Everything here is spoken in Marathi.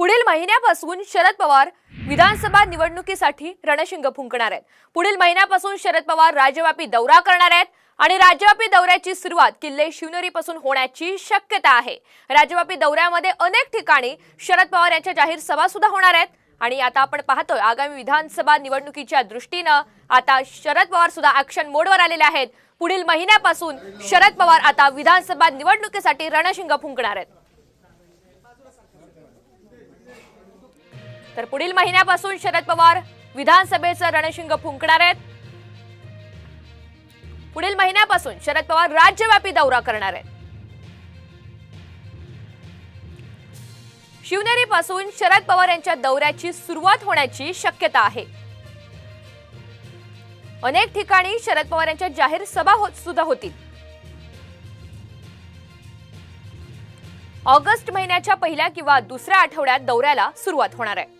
पुढील महिन्यापासून शरद पवार विधानसभा निवडणुकीसाठी रणशिंग फुंकणार आहेत. पुढील महिन्यापासून शरद पवार राज्यव्यापी दौरा करणार आहेत आणि राज्यव्यापी दौऱ्याची सुरुवात किल्ले शिवनेरीपासून होण्याची शक्यता आहे. राज्यव्यापी दौऱ्यामध्ये अनेक ठिकाणी शरद पवार यांच्या जाहीर सभा सुद्धा होणार आहेत. आणि आता आपण पाहतोय आगामी विधानसभा निवडणुकीच्या दृष्टीनं आता शरद पवार सुद्धा ऍक्शन मोडवर आलेले आहेत. पुढील महिन्यापासून शरद पवार आता विधानसभा निवडणुकीसाठी रणशिंग फुंकणार आहेत. तर पुढील महिन्यापासून शरद पवार विधानसभेचं रणशिंग फुंकणार आहेत. पुढील महिन्यापासून शरद पवार राज्यव्यापी दौरा करणार आहेत. शिवनेरीपासून शरद पवार यांच्या दौऱ्याची सुरुवात होण्याची शक्यता आहे. अनेक ठिकाणी शरद पवार यांच्या जाहीर सभा होत सुद्धा होतील. ऑगस्ट महिन्याच्या पहिल्या किंवा दुसऱ्या आठवड्यात दौऱ्याला सुरुवात होणार आहे.